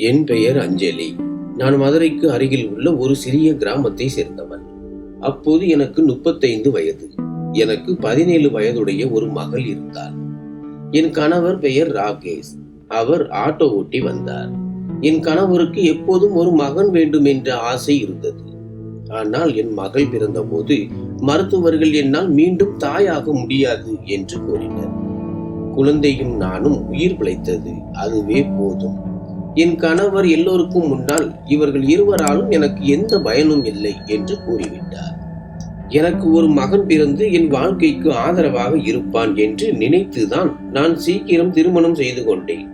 என் பெயர் அஞ்சலி. நான் மதுரைக்கு அருகில் உள்ள ஒரு சிறிய கிராமத்தை சேர்ந்தவன். அப்போது எனக்கு முப்பத்தைந்து வயது. எனக்கு பதினேழு வயதுடைய ஒரு மகள் இருந்தார் என் கணவர் பெயர் ராகேஷ். அவர் ஆட்டோ ஓட்டி வந்தார். என் கணவருக்கு எப்போதும் ஒரு மகன் வேண்டும் என்ற ஆசை இருந்தது. ஆனால் என் மகள் பிறந்தபோது மருத்துவர்கள் என்னால் மீண்டும் தாயாக முடியாது என்று கூறினர். குழந்தையும் நானும் உயிர் பிழைத்தது. அதுவே போதும். என் கணவர் எல்லோருக்கும் முன்னால் இவர்கள் இருவராலும் எனக்கு எந்த பயனும் இல்லை என்று கூறிவிட்டார். எனக்கு ஒரு மகன் பிறந்து என் வாழ்க்கைக்கு ஆதரவாக இருப்பான் என்று நினைத்துதான் நான் சீக்கிரம் திருமணம் செய்து கொண்டேன்.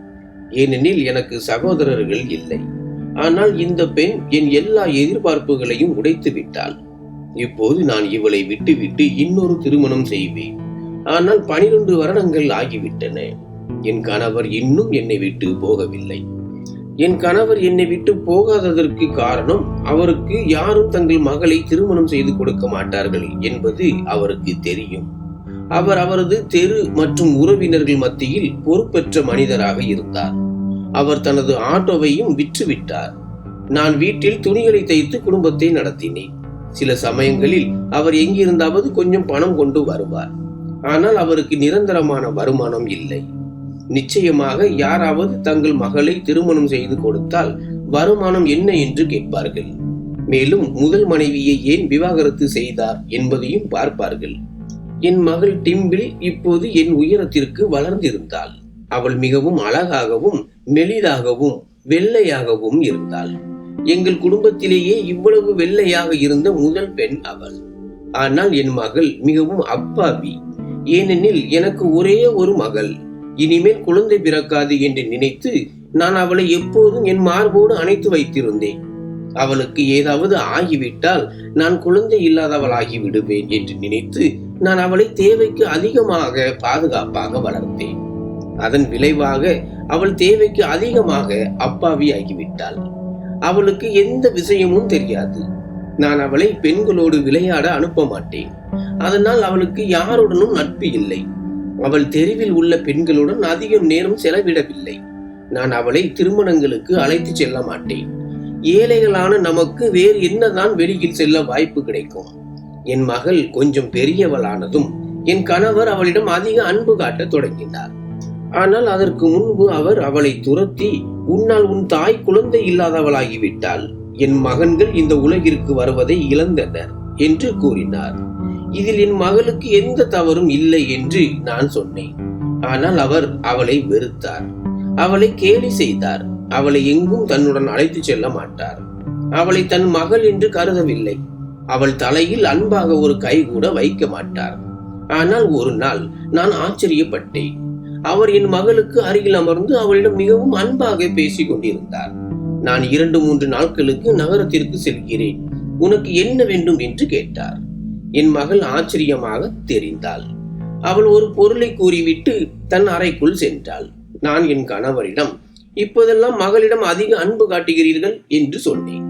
ஏனெனில் எனக்கு சகோதரர்கள் இல்லை. ஆனால் இந்த பெண் என் எல்லா எதிர்பார்ப்புகளையும் உடைத்து விட்டாள். இப்போது நான் இவளை விட்டுவிட்டு இன்னொரு திருமணம் செய்வேன். ஆனால் பனிரெண்டு வருடங்கள் ஆகிவிட்டன. என் கணவர் இன்னும் என்னை விட்டு போகவில்லை. என் கணவர் என்னை விட்டு போகாததற்கு காரணம் அவருக்கு யாரும் தங்கள் மகளை திருமணம் செய்து கொடுக்க மாட்டார்கள் என்பது அவருக்கு தெரியும். அவர் அவரது தெரு மற்றும் உறவினர்கள் மத்தியில் பொறுப்பற்ற மனிதராக இருந்தார். அவர் தனது ஆட்டோவையும் விற்றுவிட்டார். நான் வீட்டில் துணிகளை தைத்து குடும்பத்தை நடத்தினேன். சில சமயங்களில் அவர் எங்கிருந்தாவது கொஞ்சம் பணம் கொண்டு வருவார். ஆனால் அவருக்கு நிரந்தரமான வருமானம் இல்லை. நிச்சயமாக யாராவது தங்கள் மகளை திருமணம் செய்து கொடுத்தால் வருமானம் என்ன என்று கேட்பார்கள். மேலும் முதல் மனைவியை ஏன் விவாகரத்து செய்தார் என்பதையும் பார்ப்பார்கள். என் மகள் டிம்பிள் இப்போது என் உயரத்திற்கு வளர்ந்திருந்தாள். அவள் மிகவும் அழகாகவும் மெலிதாகவும் வெள்ளையாகவும் இருந்தாள். எங்கள் குடும்பத்திலேயே இவ்வளவு வெள்ளையாக இருந்த முதல் பெண் அவள். ஆனால் என் மகள் மிகவும் அப்பாவி. ஏனெனில் எனக்கு ஒரே ஒரு மகள். இனிமேல் குழந்தை பிறக்காது என்று நினைத்து நான் அவளை எப்போதும் என் மார்போடு அணைத்து வைத்திருந்தேன். அவளுக்கு ஏதாவது ஆகிவிட்டால் நான் குழந்தை இல்லாதவளாகி விடுவேன் என்று நினைத்து நான் அவளை தேவைக்கு அதிகமாக பாதுகாப்பாக வளர்த்தேன். அதன் விளைவாக அவள் தேவைக்கு அதிகமாக அப்பாவி ஆகிவிட்டாள் அவளுக்கு எந்த விஷயமும் தெரியாது. நான் அவளை பெண்களோடு விளையாட அனுப்ப மாட்டேன். அதனால் அவளுக்கு யாருடனும் நட்பு இல்லை. அவள் தெருவில் உள்ள பெண்களுடன் அதிகம் நேரம் செலவிடவில்லை. நான் அவளை திருமணங்களுக்கு அழைத்து செல்ல மாட்டேன். ஏழைகளான நமக்கு வேறு என்னதான் வெளியில் செல்ல வாய்ப்பு கிடைக்கும்? என் மகள் கொஞ்சம் பெரியவளானதும் என் கணவர் அவளிடம் அதிக அன்பு காட்டத் தொடங்கினார். ஆனால் அதற்கு முன்பு அவர் அவளை துரத்தி உன்னால் உன் தாய் குழந்தை இல்லாதவளாகிவிட்டாள். என் மகன்கள் இந்த உலகிற்கு வருவதை இழந்தனர் என்று கூறினார். இதில் என் மகளுக்கு எந்த தவறும் இல்லை என்று நான் சொன்னேன். ஆனால் அவர் அவளை வெறுத்தார். அவளை கேலி செய்தார். அவளை எங்கும் தன்னுடன் அழைத்து செல்ல மாட்டார். அவளை தன் மகள் என்று கருதவில்லை. அவள் தலையில் அன்பாக ஒரு கை கூட வைக்க மாட்டார். ஆனால் ஒரு நாள் நான் ஆச்சரியப்பட்டேன். அவர் என் மகளுக்கு அருகில் அமர்ந்து அவளிடம் மிகவும் அன்பாக பேசிக் கொண்டிருந்தார். நான் இரண்டு மூன்று நாட்களுக்கு நகரத்திற்கு செல்கிறேன். உனக்கு என்ன வேண்டும் என்று கேட்டார். என் மகள் ஆச்சரியமாக தெரிந்தாள். அவள் ஒரு பொருளை கூறிவிட்டு தன் அறைக்குள் சென்றாள். நான் என் கணவரிடம் இப்போதெல்லாம் மகளிடம் அதிக அன்பு காட்டுகிறீர்கள்? என்று சொன்னேன்.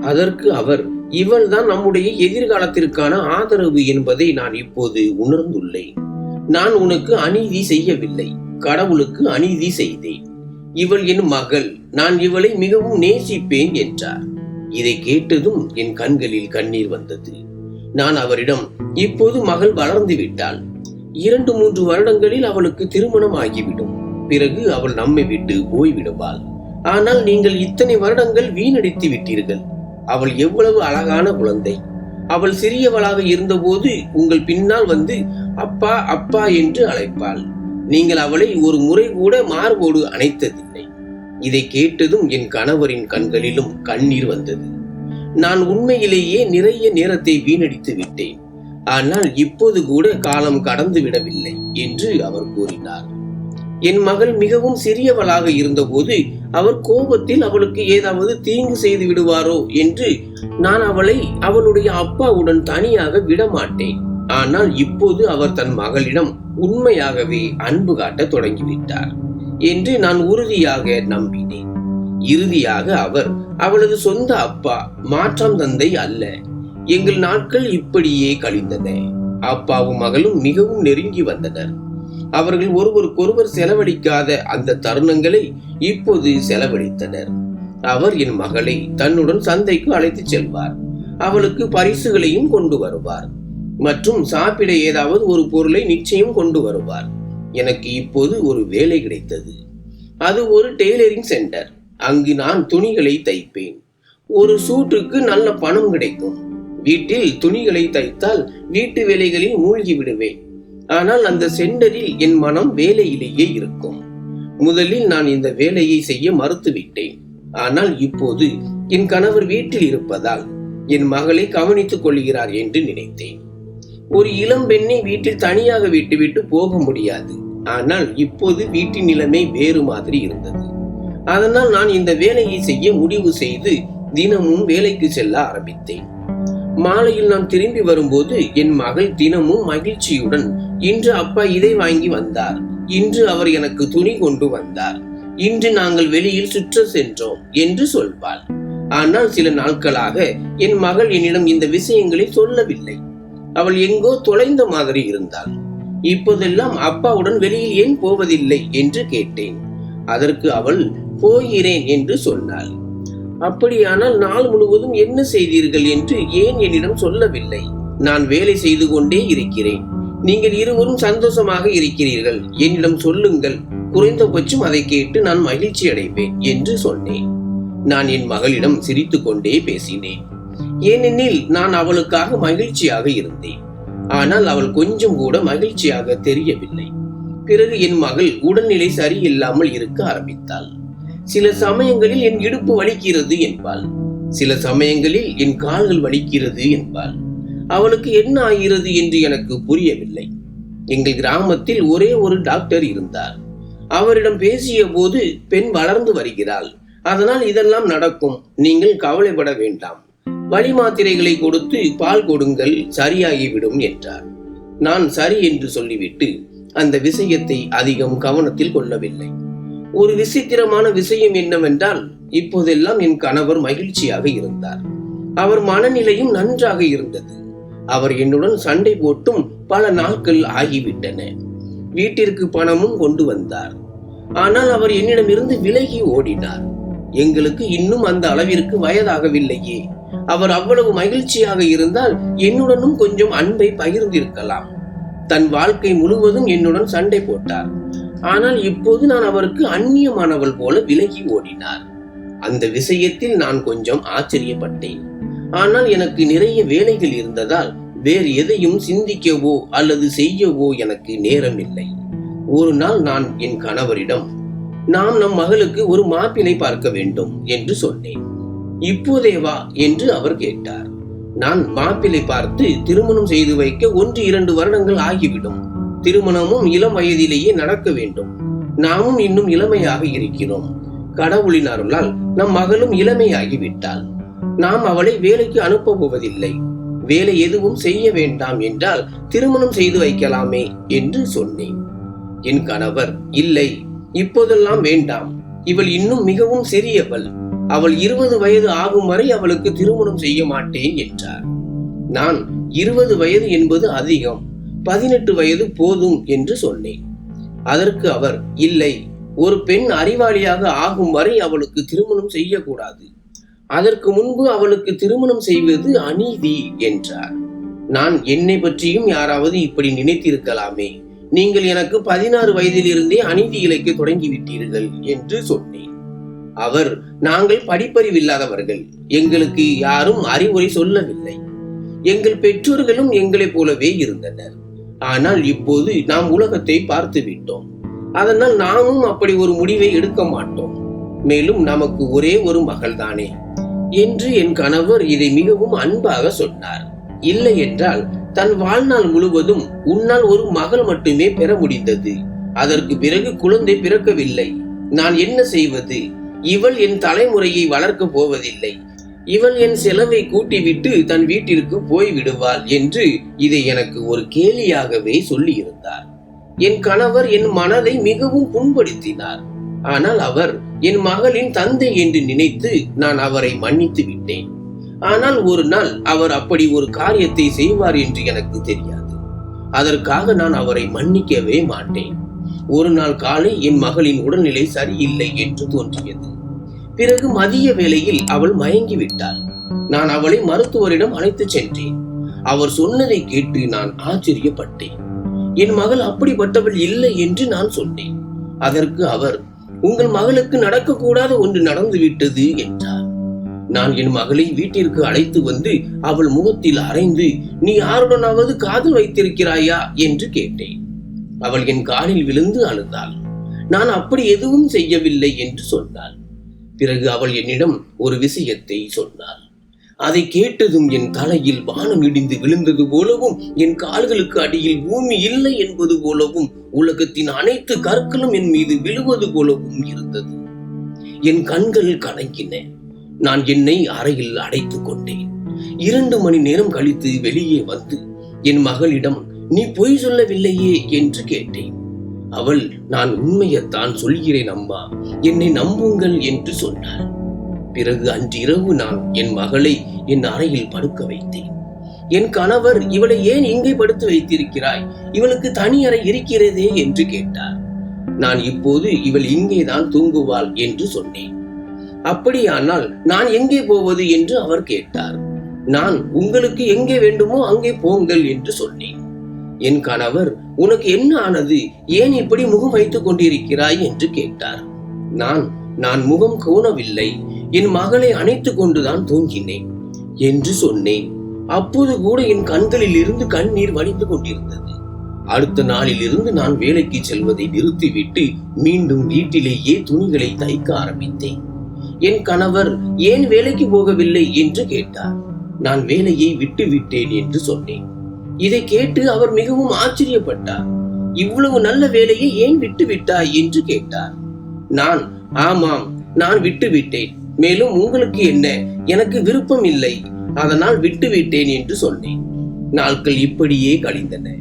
அதற்கு அவர் இவள்தான் நம்முடைய எதிர்காலத்திற்கான ஆதரவு என்பதை நான் இப்போது உணர்ந்துள்ளேன். நான் உனக்கு அநீதி செய்யவில்லை. கடவுளுக்கு அநீதி செய்தேன். இவள் என் மகள். நான் இவளை மிகவும் நேசிப்பேன் என்றார். இதை கேட்டதும் என் கண்களில் கண்ணீர் வந்தது. நான் அவரிடம் இப்போது மகள் வளர்ந்து விட்டாள். இரண்டு மூன்று வருடங்களில் அவளுக்கு திருமணம் ஆகிவிடும். பிறகு அவள் நம்மை விட்டு போய்விடுவாள். ஆனால் நீங்கள் இத்தனை வருடங்கள் வீணடித்து விட்டீர்கள். அவள் எவ்வளவு அழகான குழந்தை. அவள் சிறியவளாக இருந்தபோது உங்கள் பின்னால் வந்து அப்பா அப்பா என்று அழைப்பாள். நீங்கள் அவளை ஒரு முறை கூட மார்போடு அணைத்ததில்லை. இதை கேட்டதும் என் கணவரின் கண்களிலும் கண்ணீர் வந்தது. நான் உண்மையிலேயே நிறைய நேரத்தை வீணடித்து விட்டேன். ஆனால் இப்போது கூட காலம் கடந்து விடவில்லை என்று அவர் கூறினார். என் மகள் மிகவும் சிறியவளாக இருந்தபோது அவர் கோபத்தில் அவளுக்கு ஏதாவது தீங்கு செய்து விடுவாரோ என்று நான் அவளை அவளுடைய அப்பாவுடன் தனியாக விடமாட்டேன். ஆனால் இப்போது அவர் தன் மகளிடம் உண்மையாகவே அன்பு காட்ட தொடங்கிவிட்டார் என்று நான் உறுதியாக நம்பினேன். இறுதியாக அவர் அவளது சொந்த அப்பா மாற்றம் தந்தை அல்ல. எங்கள் நாட்கள் இப்படியே கழிந்தன. அப்பாவும் மகளும் மிகவும் நெருங்கி வந்தனர். அவர்கள் ஒருவருக்கொருவர் செலவழிக்காத அந்த தருணங்களை இப்போது செலவழித்தனர். அவர் என் மகளை தன்னுடன் சந்தைக்கு அழைத்துச் செல்வார். அவளுக்கு பரிசுகளையும் கொண்டு வருவார். மற்றும் சாப்பிட ஏதாவது ஒரு பொருளை நிச்சயம் கொண்டு வருவார். எனக்கு இப்போது ஒரு வேலை கிடைத்தது. அது ஒரு டெய்லரிங் சென்டர். அங்கு நான் துணிகளை தைப்பேன். ஒரு சூட்டுக்கு நல்ல பணம் கிடைக்கும். வீட்டில் துணிகளை தைத்தால் வீட்டு வேலைகளில் மூழ்கி விடுவேன். ஆனால் அந்த சென்டரில் என் மனம் வேலையிலேயே இருக்கும். முதலில் நான் இந்த வேலையை செய்ய மறுத்துவிட்டேன். ஆனால் இப்போது என் கணவர் வீட்டில் இருப்பதால் என் மகளை கவனித்துக் கொள்கிறார் என்று நினைத்தேன். ஒரு இளம் பெண்ணை வீட்டில் தனியாக விட்டுவிட்டு போக முடியாது. ஆனால் இப்போது வீட்டின் நிலைமை வேறு மாதிரி இருந்தது. அதனால் நான் இந்த வேலையை செய்ய முடிவு செய்து தினமும் வேலைக்கு செல்ல ஆரம்பித்தேன். மாலையில் நான் திரும்பி வரும்போது என் மகள் தினமும் மகிழ்ச்சியுடன் இன்று அப்பா இதை வாங்கி வந்தார். இன்று அவர் எனக்கு துணி கொண்டு வந்தார். இன்று நாங்கள் வெளியில் சுற்ற சென்றோம் என்று சொல்வாள். ஆனால் சில நாட்களாக என் மகள் என்னிடம் இந்த விஷயங்களை சொல்லவில்லை. அவள் எங்கோ தொலைந்த மாதிரி இருந்தாள். இப்போதெல்லாம் அப்பாவுடன் வெளியில் ஏன் போவதில்லை என்று கேட்டேன். அதற்கு அவள் போகிறேன் என்று சொன்னாள். அப்படியானால் நாள் முழுவதும் என்ன செய்தீர்கள்? என்று ஏன் என்னிடம் சொல்லவில்லை. நான் வேலை செய்து கொண்டே இருக்கிறேன். நீங்கள் இருவரும் சந்தோஷமாக இருக்கிறீர்கள். என்னிடம் சொல்லுங்கள். குறைந்தபட்சம் அதை கேட்டு நான் மகிழ்ச்சி அடைவேன் என்று சொன்னேன். நான் என் மகளிடம் சிரித்து கொண்டே பேசினேன். ஏனெனில் நான் அவளுக்காக மகிழ்ச்சியாக இருந்தேன். ஆனால் அவள் கொஞ்சம் கூட மகிழ்ச்சியாக தெரியவில்லை. பிறகு என் மகள் உடல்நிலை சரியில்லாமல் இருக்க ஆரம்பித்தாள். சில சமயங்களில் என் இடுப்பு வலிக்கிறது என்பாள். சில சமயங்களில் என் கால்கள் வலிக்கிறது என்பாள். அவளுக்கு என்ன ஆகிறது என்று எனக்கு புரியவில்லை. எங்கள் கிராமத்தில் ஒரே ஒரு டாக்டர் இருந்தார். அவரிடம் பேசிய போது பெண் வளர்ந்து வருகிறாள். அதனால் இதெல்லாம் நடக்கும். நீங்கள் கவலைப்பட வேண்டாம். வழி மாத்திரைகளை கொடுத்து பால் கொடுங்கள் சரியாகிவிடும் என்றார். நான் சரி என்று சொல்லிவிட்டு அந்த விஷயத்தை அதிகம் கவனத்தில் கொள்ளவில்லை. ஒரு விசித்திரமான விஷயம் என்னவென்றால் இப்போதெல்லாம் என் கணவர் மகிழ்ச்சியாக இருந்தார். அவர் மனநிலையும் நன்றாக இருந்தது. அவர் என்னுடன் சண்டை போட்டும் பல நாட்கள் ஆகிவிட்டன. வீட்டிற்கு பணமும் கொண்டு வந்தார். ஆனால் அவர் என்னிடமிருந்து விலகி ஓடினார். எங்களுக்கு இன்னும் அந்த அளவிற்கு வயதாகவில்லையே. அவர் அவ்வளவு மகிழ்ச்சியாக இருந்தால் என்னுடனும் கொஞ்சம் அன்பை பகிர்ந்திருக்கலாம். தன் வாழ்க்கை முழுவதும் என்னுடன் சண்டை போட்டார். ஆனால் இப்போது நான் அவருக்கு அந்நியமானவள் போல விலகி ஓடினார். அந்த விஷயத்தில் நான் கொஞ்சம் ஆச்சரியப்பட்டேன். ஆனால் எனக்கு நிறைய வேலைகள் இருந்ததால் வேறு எதையும் சிந்திக்கவோ அல்லது செய்யவோ எனக்கு நேரம் இல்லை ஒரு நாள் நான் என் கணவரிடம் நாம் நம் மகளுக்கு ஒரு மாப்பிளை பார்க்க வேண்டும் என்று சொன்னேன். இப்போதே வா என்று அவர் கேட்டார். நான் மாப்பிளை பார்த்து திருமணம் செய்து வைக்க ஒன்று இரண்டு வருடங்கள் ஆகிவிடும். திருமணமும் இளம் வயதிலேயே நடக்க வேண்டும். நாமும் இன்னும் இளமையாக இருக்கிறோம். கடவுளின் அருளால் நம் மகளும் இளமையாகிவிட்டாள். நாம் அவளை வேலைக்கு அனுப்ப போவதில்லை. வேலை எதுவும் செய்ய வேண்டாம் என்றால் திருமணம் செய்து வைக்கலாமே என்று சொன்னேன். என் கணவர் இல்லை இப்போதெல்லாம் வேண்டாம். இவள் இன்னும் மிகவும் சிறியவள். அவள் இருபது வயது ஆகும் வரை அவளுக்கு திருமணம் செய்ய மாட்டேன் என்றார். நான் இருபது வயது என்பது அதிகம் பதினெட்டு வயது போதும் என்று சொன்னேன். அதற்கு அவர் இல்லை ஒரு பெண் அறிவாளியாக ஆகும் வரை அவளுக்கு திருமணம் செய்யக்கூடாது. அதற்கு முன்பு அவளுக்கு திருமணம் செய்வது அநீதி என்றார். நான் என்னை பற்றியும் யாராவது இப்படி நினைத்திருக்கலாமே. நீங்கள் எனக்கு பதினாறு வயதிலிருந்தே அநீதி இழைக்க தொடங்கிவிட்டீர்கள் என்று சொன்னேன். அவர் நாங்கள் படிப்பறிவில்லாதவர்கள். எங்களுக்கு யாரும் அறிவுரை சொல்லவில்லை. எங்கள் பெற்றோர்களும் எங்களைப் போலவே இருந்தனர். ஆனால் இப்போது நாம் உலகத்தை பார்த்து விட்டோம். அதனால் நாமும் அப்படி ஒரு முடிவை எடுக்க மாட்டோம். மேலும் நமக்கு ஒரே ஒரு மகள்தானே. என்று என் கணவர் இதை மிகவும் அன்பாக சொன்னார். இல்லை என்றால் தன் வாழ்நாள் முழுவதும் உன்னால் ஒரு மகள் மட்டுமே பெற முடிந்தது. அதற்கு பிறகு குழந்தை பிறக்கவில்லை. நான் என்ன செய்வது? இவள் என் தலைமுறையை வளர்க்கப் போவதில்லை. இவள் என் செலவை கூட்டிவிட்டு தன் வீட்டிற்கு போய் விடுவாள் என்று இதை எனக்கு ஒரு கேலியாகவே சொல்லியிருந்தார். என் கணவர் என் மனதை மிகவும் புண்படுத்தினார். ஆனால் அவர் என் மகளின் தந்தை என்று நினைத்து நான் அவரை மன்னித்து விட்டேன். ஆனால் ஒரு நாள் அவர் அப்படி ஒரு காரியத்தை செய்வார் என்று எனக்கு தெரியாது. அதற்காக நான் அவரை மன்னிக்கவே மாட்டேன். ஒரு நாள் காலை என் மகளின் உடல்நிலை சரியில்லை என்று தோன்றியது. பிறகு மதிய வேளையில் அவள் மயங்கி விட்டாள் நான் அவளை மருத்துவரிடம் அழைத்துச் சென்றேன். அவர் சொன்னதை கேட்டு நான் ஆச்சரியப்பட்டேன். என் மகள் அப்படிப்பட்டவள் இல்லை என்று நான் சொன்னேன். அதற்கு அவர் உங்கள் மகளுக்கு நடக்கக்கூடாத ஒன்று நடந்துவிட்டது என்றார். நான் என் மகளை வீட்டிற்கு அழைத்து வந்து அவள் முகத்தில் அரைந்து நீ யாருடனாவது காதல் வைத்திருக்கிறாயா? என்று கேட்டேன். அவள் என் காலில் விழுந்து அழுதாள். நான் அப்படி எதுவும் செய்யவில்லை என்று சொன்னாள். பிறகு அவள் என்னிடம் ஒரு விஷயத்தை சொன்னாள். அதை கேட்டதும் என் தலையில் வானம் இடிந்து விழுந்தது போலவும் என் கால்களுக்கு அடியில் பூமி இல்லை என்பது போலவும் உலகத்தின் அனைத்து கற்களும் என் மீது விழுவது போலவும் இருந்தது. என் கண்கள் கலங்கின. நான் என்னை அறையில் அடைத்துக் கொண்டேன். இரண்டு மணி நேரம் கழித்து வெளியே வந்து என் மகளிடம் நீ பொய் சொல்லவில்லையே என்று கேட்டேன். அவள் நான் உண்மையத்தான் சொல்கிறேன் அம்மா. என்னை நம்புங்கள் என்று சொன்னாள். பிறகு அன்றிரவு நான் என் மகளை என் அறையில் படுக்க வைத்தேன். என் கணவர் இவளை ஏன் இங்கே படுத்து வைத்திருக்கிறாய்? இவளுக்கு தனி அறை இருக்கிறதே என்று கேட்டார். நான் இப்போது இவள் இங்கேதான் தூங்குவாள் என்று சொன்னேன். அப்படியானால் நான் எங்கே போவது? என்று அவர் கேட்டார். நான் உங்களுக்கு எங்கே வேண்டுமோ அங்கே போங்கள் என்று சொன்னேன். என் கணவர் உனக்கு என்ன ஆனது? ஏன் இப்படி முகம் வைத்துக் கொண்டிருக்கிறாய் என்று கேட்டார். நான் நான் முகம் கோணவில்லை. என் மகளை அணைத்துக் கொண்டுதான் தூங்கினேன் என்று சொன்னேன். அப்போது கூட என் கண்களில் இருந்து கண்ணீர் வடிந்து கொண்டிருந்தது. அடுத்த நாளில் இருந்து நான் வேலைக்கு செல்வதை நிறுத்திவிட்டு மீண்டும் வீட்டிலேயே துணிகளை தைக்க ஆரம்பித்தேன். என் கணவர் ஏன் வேலைக்கு போகவில்லை? என்று கேட்டார். நான் வேலையை விட்டு விட்டேன் என்று சொன்னேன். இதை கேட்டு அவர் மிகவும் ஆச்சரியப்பட்டார். இவ்வளவு நல்ல வேலையை ஏன் விட்டு விட்டாய் என்று கேட்டார். நான் ஆமாம் நான் விட்டு விட்டேன் மேலும் உங்களுக்கு என்ன? எனக்கு விருப்பம் இல்லை. அதனால் விட்டு விட்டேன் என்று சொன்னேன். நாட்கள் இப்படியே கழிந்தன.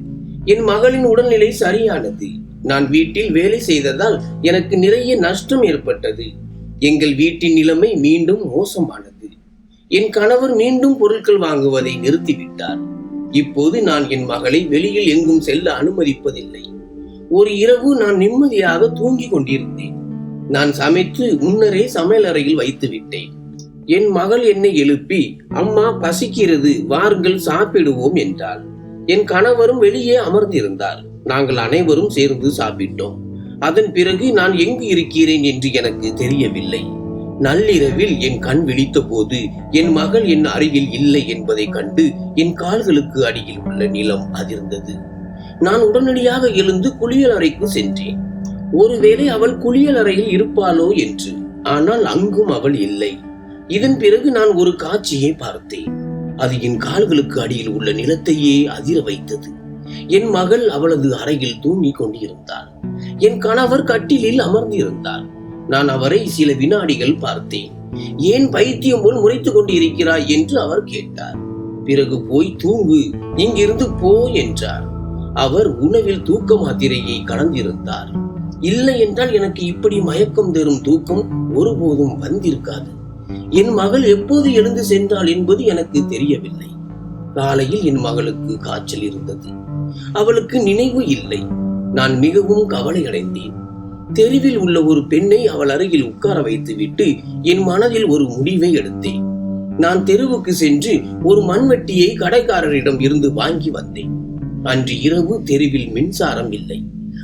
என் மகளின் உடல்நிலை சரியானது. நான் வீட்டில் வேலை செய்ததால் எனக்கு நிறைய நஷ்டம் ஏற்பட்டது. எங்கள் வீட்டின் நிலைமை மீண்டும் மோசமானது. என் கணவர் மீண்டும் பொருட்கள் வாங்குவதை நிறுத்திவிட்டார். இப்போது நான் என் மகளை வெளியில் எங்கும் செல்ல அனுமதிப்பதில்லை. ஒரு இரவு நான் நிம்மதியாக தூங்கிக் கொண்டிருந்தேன். நான் சமைத்து முன்னரே சமையலறையில் வைத்து விட்டேன் என் மகள் என்னை எழுப்பி அம்மா பசிக்கிறது வாருங்கள் சாப்பிடுவோம் என்றாள். என் கணவரும் வெளியே அமர்ந்திருந்தார். நாங்கள் அனைவரும் சேர்ந்து சாப்பிட்டோம். அதன் பிறகு நான் எங்கு இருக்கிறேன் என்று எனக்கு தெரியவில்லை. நள்ளிரவில் என் கண் விழித்த போது என் மகள் என் அருகில் இல்லை என்பதை கண்டு என் கால்களுக்கு அடியில் உள்ள நிலம் அதிர்ந்தது. நான் உடனடியாக எழுந்து குளியல் அறைக்கு சென்றேன். ஒருவேளை அவள் குளியல் அறையில் இருப்பாளோ என்று. ஆனால் அங்கும் அவள் இல்லை. இதன் பிறகு நான் ஒரு காட்சியை பார்த்தேன். அது என் கால்களுக்கு அடியில் உள்ள நிலத்தையே அதிர வைத்தது. என் மகள் அவளது அறையில் தூங்கிக் கொண்டிருந்தாள். என் கணவர் கட்டிலில் அமர்ந்திருந்தார். நான் அவரை சில வினாடிகள் பார்த்தேன். ஏன் பைத்தியம் போல் முறைத்துக் கொண்டிருக்கிறாய் என்று அவர் கேட்டார். பிறகு போய் தூங்கு இங்கிருந்து போ என்றார். அவர் உணவில் தூக்க மாத்திரையை கலந்திருந்தார். இல்லை என்றால் எனக்கு இப்படி மயக்கம் தரும் தூக்கம் ஒருபோதும் வந்திருக்காது. என் மகள் எப்போது எழுந்து சென்றாள் என்பது எனக்கு தெரியவில்லை. காலையில் என் மகளுக்கு காய்ச்சல் இருந்தது. அவளுக்கு நினைவு இல்லை. நான் மிகவும் கவலை அடைந்தேன் தெருவில் உள்ள ஒரு பெண்ணை அவள் அருகில் உட்கார வைத்துவிட்டு என் மனதில் ஒரு முடிவை எடுத்தேன். நான் தெருவுக்கு சென்று ஒரு மண்வெட்டியை கடைக்காரரிடம் இருந்து வாங்கி வந்தேன். அன்று இரவு தெருவில் மின்சாரம் இல்லை.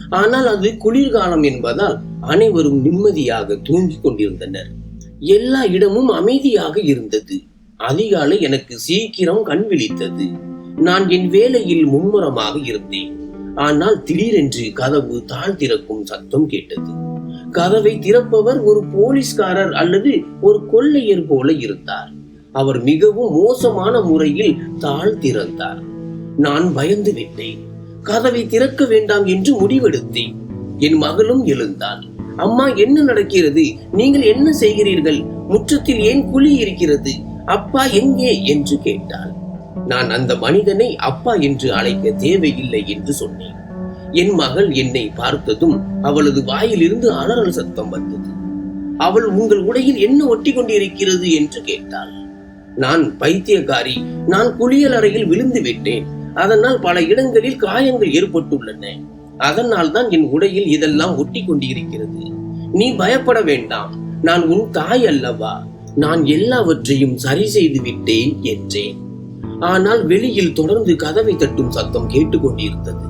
ஆனால் அது குளிர்காலம் என்பதால் அனைவரும் நிம்மதியாக தூங்கிக் கொண்டிருந்தனர். எல்லா இடமும் அமைதியாக இருந்தது. அதிகாலை எனக்கு சீக்கிரம் கண் விழித்தது. நான் என் வேலையில் மும்முரமாக இருந்தேன். ஆனால் திடீரென்று கதவு தாழ் திறக்கும் சத்தம் கேட்டது. கதவை திறப்பவர் ஒரு போலீஸ்காரர் அல்லது ஒரு கொள்ளையர் போல இருந்தார். அவர் மிகவும் மோசமான முறையில் தாழ் திறந்தார். நான் பயந்து விட்டேன். கதவை திறக்க வேண்டாம் என்று முடிவெடுத்தேன். என் மகளும் எழுந்தாள். அம்மா என்ன நடக்கிறது? நீங்கள் என்ன செய்கிறீர்கள்? முற்றத்தில் ஏன் குழி இருக்கிறது? அப்பா எங்கே? என்று கேட்டாள். நான் அந்த மனிதனை அப்பா என்று அழைக்க தேவையில்லை என்று சொன்னேன். என் மகள் என்னை பார்த்ததும் அவளது வாயிலிருந்து அலறல் சத்தம் வந்தது. அவள் உங்கள் உடையில் என்ன ஒட்டி கொண்டிருக்கிறது என்று கேட்டாள். நான் பைத்தியக்காரி. நான் குளியல் அறையில் விழுந்து விட்டேன். அதனால் பல இடங்களில் காயங்கள் ஏற்பட்டுள்ளன. அதனால் தான் என் உடையில் இதெல்லாம் ஒட்டி கொண்டிருக்கிறது நீ பயப்பட வேண்டாம். நான் உன் தாய் அல்லவா? நான் எல்லாவற்றையும் சரி செய்து விட்டேன் என்றேன். ஆனால் வெளியில் தொடர்ந்து கதவை தட்டும் சத்தம் கேட்டுக்கொண்டிருந்தது.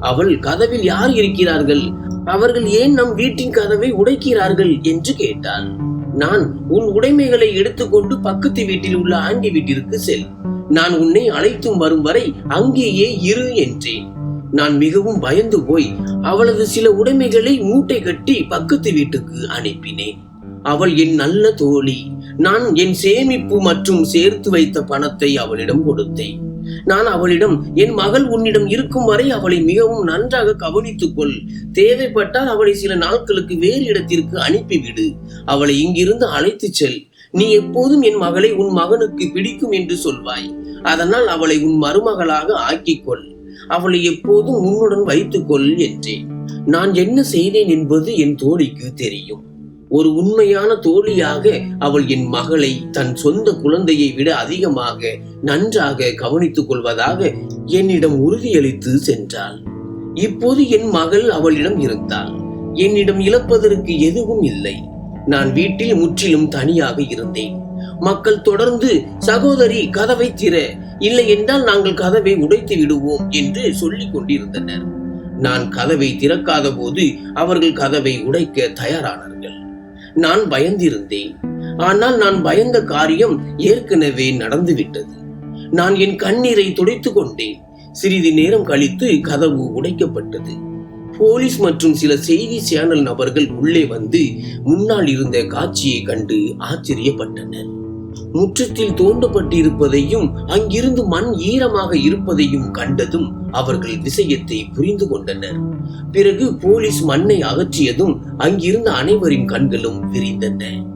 அவள் கதவில் யார் இருக்கிறார்கள்? அவர்கள் ஏன் நம் வீட்டின் கதவை உடைக்கிறார்கள் என்று கேட்டாள். நான் உன் உடைமைகளை எடுத்துக்கொண்டு பக்கத்து வீட்டில் உள்ள ஆண்டி வீட்டிற்கு செல். நான் உன்னை அழைத்தும் வரும் வரை அங்கேயே இரு என்றேன். நான் மிகவும் பயந்து போய் அவளது சில உடைமைகளை மூட்டை கட்டி பக்கத்து வீட்டுக்கு அனுப்பினேன். அவள் என் நல்ல தோழி. நான் என் சேமிப்பு மற்றும் சேர்த்து வைத்த பணத்தை அவளிடம் கொடுத்தேன். நான் அவளிடம் என் மகள் உன்னிடம் இருக்கும் வரை அவளை மிகவும் நன்றாக கவனித்துக் கொள் தேவைப்பட்டால் அவளை சில நாட்களுக்கு வேறு இடத்திற்கு அனுப்பிவிடு. அவளை இங்கிருந்து அழைத்துச் செல். நீ எப்போதும் என் மகளை உன் மகனுக்கு பிடிக்கும் என்று சொல்வாய். அதனால் அவளை உன் மருமகளாக ஆக்கிக்கொள். அவளை எப்போதும் உன்னுடன் வைத்துக் கொள் என்றேன். நான் என்ன செய்தேன் என்பது என் தோழிக்கு தெரியும். ஒரு உண்மையான தோழியாக அவள் என் மகளை தன் சொந்த குழந்தையை விட அதிகமாக நன்றாக கவனித்துக் கொள்வதாக என்னிடம் உறுதியளித்து சென்றாள். இப்போது என் மகள் அவளிடம் இருந்தாள். என்னிடம் இழப்பதற்கு எதுவும் இல்லை. நான் வீட்டில் முற்றிலும் தனியாக இருந்தேன். மக்கள் தொடர்ந்து சகோதரி கதவை திற. இல்லை என்றால் நாங்கள் கதவை உடைத்து விடுவோம் என்று சொல்லிக் கொண்டிருந்தனர். நான் கதவை திறக்காத போது அவர்கள் கதவை உடைக்க தயாரானர். நான் பயந்திருந்தேன். ஆனால் நான் பயந்த காரியம் ஏற்கனவே நடந்துவிட்டது. நான் என் கண்ணீரை துடைத்து கொண்டேன். சிறிது நேரம் கழித்து கதவு உடைக்கப்பட்டது. போலீஸ் மற்றும் சில செய்தி சேனல் நபர்கள் உள்ளே வந்து முன்னால் இருந்த காட்சியை கண்டு ஆச்சரியப்பட்டனர். முற்றத்தில் தோண்டப்பட்டிருப்பதையும் அங்கிருந்து மண் ஈரமாக இருப்பதையும் கண்டதும் அவர்கள் விஷயத்தை புரிந்து கொண்டனர். பிறகு போலீஸ் மண்ணை அகற்றியதும் அங்கிருந்த அனைவரின் கண்களும் விரிந்தன.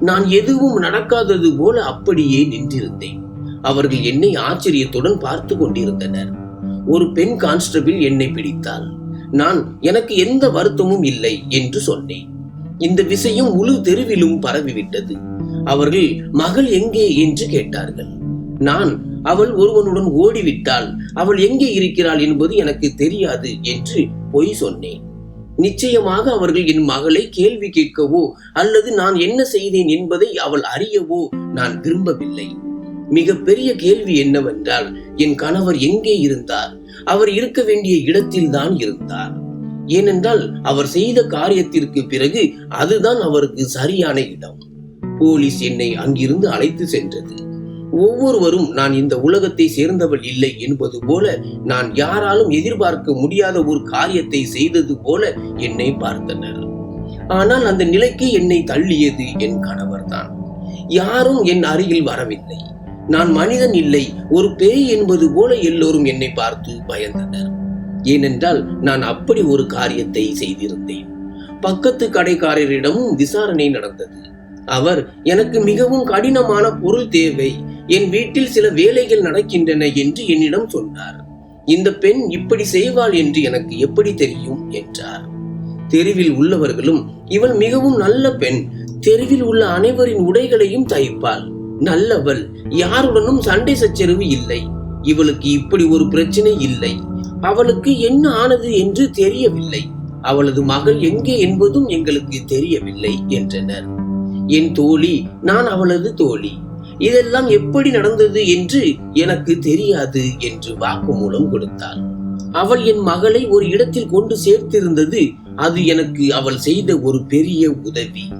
நான் எதுவும் நடக்காதது போல அப்படியே நின்றிருந்தேன். அவர்கள் என்னை ஆச்சரியத்துடன் பார்த்து கொண்டிருந்தனர். ஒரு பெண் கான்ஸ்டபிள் என்னை பிடித்தாள். நான் எனக்கு எந்த வருத்தமும் இல்லை என்று சொன்னேன். இந்த விஷயம் முழு தெருவிலும் பரவிவிட்டது. அவர்கள் மகள் எங்கே? என்று கேட்டார்கள். நான் அவள் ஒருவனுடன் ஓடிவிட்டாள் அவள் எங்கே இருக்கிறாள் என்பது எனக்கு தெரியாது என்று பொய் சொன்னேன். நிச்சயமாக அவர்கள் என் மகளை கேள்வி கேட்கவோ அல்லது நான் என்ன செய்தேன் என்பதை அவள் அறியவோ நான் விரும்பவில்லை. மிக பெரிய கேள்வி என்னவென்றால் என் கணவர் எங்கே இருந்தார்? அவர் இருக்க வேண்டிய இடத்தில் தான் இருந்தார். ஏனென்றால் அவர் செய்த காரியத்திற்கு பிறகு அதுதான் அவருக்கு சரியான இடம். போலீஸ் என்னை அங்கிருந்து அழைத்து சென்றது. ஒவ்வொருவரும் நான் இந்த உலகத்தை சேர்ந்தவள் இல்லை என்பது போல நான் யாராலும் எதிர்பார்க்க முடியாத ஒரு காரியத்தை செய்தது போல என்னை பார்த்தனர். ஆனால் அந்த நிலைக்கு என்னை தள்ளியது என் கணவர்தான். யாரும் என் அருகில் வரவில்லை. நான் மனிதன் இல்லை ஒரு பேய் என்பது போல எல்லோரும் என்னை பார்த்து பயந்தனர். ஏனென்றால் நான் அப்படி ஒரு காரியத்தை செய்திருந்தேன். பக்கத்து கடைக்காரரிடமும் விசாரணை நடந்தது. அவர் எனக்கு மிகவும் கடினமான பொருள் தேவை. என் வீட்டில் சில வேலைகள் நடக்கின்றன என்று என்னிடம் சொன்னார். இந்த பெண் இப்படி செய்வாள் என்று எனக்கு எப்படி தெரியும்? என்றார். தெருவில் உள்ளவர்களும் இவள் மிகவும் நல்ல பெண். தெருவில் உள்ள அனைவரின் உடைகளையும் தைப்பாள். நல்லவள். யாருடனும் சண்டை சச்சரவு இல்லை. இவளுக்கு இப்படி ஒரு பிரச்சனை இல்லை. அவளுக்கு என்ன ஆனது என்று தெரியவில்லை. அவளது மகள் எங்கே என்பதும் எங்களுக்கு தெரியவில்லை என்றனர். என் தோழி நான் அவளது தோழி. இதெல்லாம் எப்படி நடந்தது என்று எனக்கு தெரியாது என்று வாக்குமூலம் கொடுத்தாள். அவள் என் மகளை ஒரு இடத்தில் கொண்டு சேர்த்திருந்தது அது எனக்கு அவள் செய்த ஒரு பெரிய உதவி.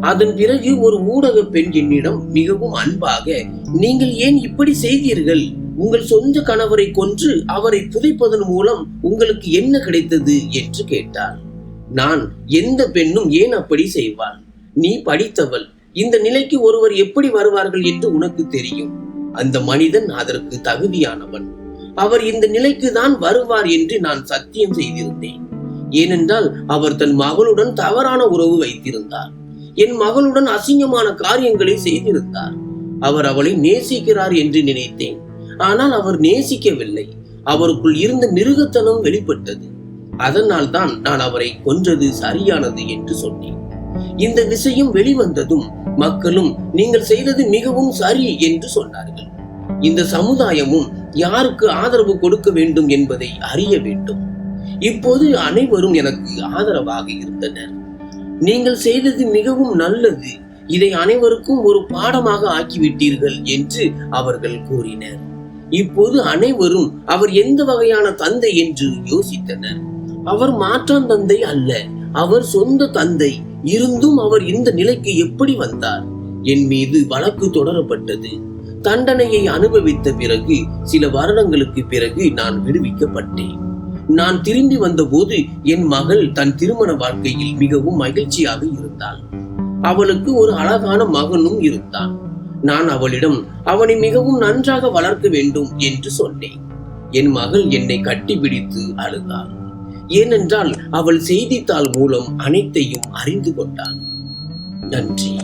அதன் பிறகு ஒரு ஊடக பெண் என்னிடம் மிகவும் அன்பாக நீங்கள் ஏன் இப்படி செய்தீர்கள்? உங்கள் சொந்த கணவரை கொன்று அவரை புதைப்பதன் மூலம் உங்களுக்கு என்ன கிடைத்தது? என்று கேட்டார் நான் எந்த பெண்ணும் ஏன் அப்படி செய்வாள்? நீ படித்தவள். இந்த நிலைக்கு ஒருவர் எப்படி வருவார்கள் என்று உனக்கு தெரியும். அந்த மனிதன் அதற்கு தகுதியானவன். அவர் இந்த நிலைக்கு தான் வருவார் என்று நான் சத்தியம் செய்திருந்தேன். ஏனென்றால் அவர் தன் மகளுடன் தவறான உறவு வைத்திருந்தார். என் மகளுடன் அசிங்கமான காரியங்களை செய்திருந்தார். அவர் அவளை நேசிக்கிறார் என்று நினைத்தேன். ஆனால் அவர் நேசிக்கவில்லை. அவருக்குள் இருந்த மிருகத்தனம் வெளிப்பட்டது. அதனால் தான் நான் அவரை கொன்றது சரியானது என்று சொன்னேன். இந்த விஷயம் வெளிவந்ததும் மக்களும் நீங்கள் செய்தது மிகவும் சரி என்று சொன்னார்கள். இந்த சமுதாயமும் யாருக்கு ஆதரவு கொடுக்க வேண்டும் என்பதை அறிய வேண்டும். இப்போது அனைவரும் எனக்கு ஆதரவாக இருந்தனர். நீங்கள் செய்தது மிகவும் நல்லது. இதை அனைவருக்கும் ஒரு பாடமாக ஆக்கிவிட்டீர்கள் என்று அவர்கள் கூறினர். இப்போது அனைவரும் அவர் எந்த வகையான தந்தை என்று யோசித்தனர். அவர் மாற்றான் தந்தை அல்ல அவர் சொந்த தந்தை இருந்தும் அவர் இந்த நிலைக்கு எப்படி வந்தார்? என் மீது வழக்கு தொடரப்பட்டது. தண்டனையை அனுபவித்த பிறகு சில வருடங்களுக்கு பிறகு நான் விடுவிக்கப்பட்டேன். நான் திரும்பி வந்தபோது என் மகள் தன் திருமண வாழ்க்கையில் மிகவும் மகிழ்ச்சியாக இருந்தாள். அவளுக்கு ஒரு அழகான மகனும் இருந்தான். நான் அவளிடம் அவனை மிகவும் நன்றாக வளர்க்க வேண்டும் என்று சொன்னேன். என் மகள் என்னை கட்டிப்பிடித்து அழுதாள். ஏனென்றால் அவள் செய்தித்தாள் மூலம் அனைத்தையும் அறிந்து கொண்டான். நன்றி.